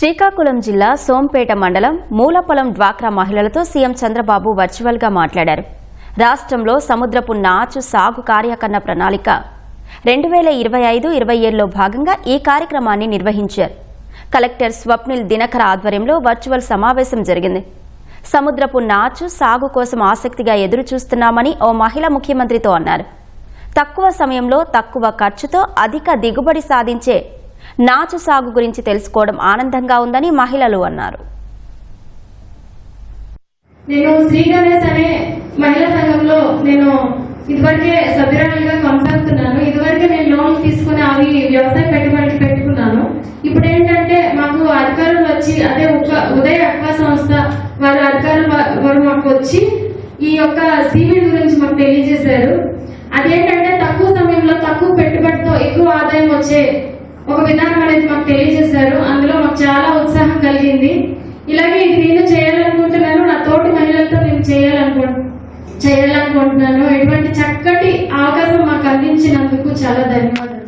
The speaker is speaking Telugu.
శ్రీకాకుళం జిల్లా సోంపేట మండలం మూలపొలం డ్వాక్రా మహిళలతో సీఎం చంద్రబాబు వర్చువల్గా మాట్లాడారు. రాష్ట్రంలో సముద్రపు నాచు సాగు కార్యకరణ ప్రణాళిక. రెండు వేల ఇరవై ఐదు ఇరవై ఏడులో భాగంగా ఈ కార్యక్రమాన్ని నిర్వహించారు. కలెక్టర్ స్వప్నిల్ దినకర ఆధ్వర్యంలో వర్చువల్ సమావేశం జరిగింది. సముద్రపు నాచు సాగు కోసం ఆసక్తిగా ఎదురు చూస్తున్నామని ఓ మహిళ ముఖ్యమంత్రితో అన్నారు. తక్కువ సమయంలో తక్కువ ఖర్చుతో అధిక దిగుబడి సాధించే నాచు సాగు గురించి తెలుసుకోవడం ఆనందంగా ఉందని మహిళలు అన్నారు. నేను శ్రీ గణేష్ అనే మహిళా సంఘంలో నేను ఇదివరకే సభ్యురాలుగా కొనసాగుతున్నాను. ఇదివరకే నేను లోన్ తీసుకుని అవి వ్యవసాయ పెట్టుబడికి పెట్టుకున్నాను. ఇప్పుడు ఏంటంటే మాకు అధికారులు వచ్చి అదే ఉక- ఉదయ అక్వా సంస్థ వారి అధికారులు వారు మాకు వచ్చి ఈ యొక్క సీవీడ్ గురించి మాకు తెలియజేశారు. అదేంటంటే తక్కువ సమయంలో తక్కువ పెట్టుబడితో ఎక్కువ ఆదాయం వచ్చే ఒక విధానం అనేది మాకు తెలియజేశారు. అందులో మాకు చాలా ఉత్సాహం కలిగింది. ఇలాగే ఇది నేను చేయాలనుకుంటున్నాను. నా తోటి మహిళలతో నేను చేయాలనుకో చేయాలనుకుంటున్నాను. ఎటువంటి చక్కటి అవకాశం మాకు అందించినందుకు చాలా ధన్యవాదాలు.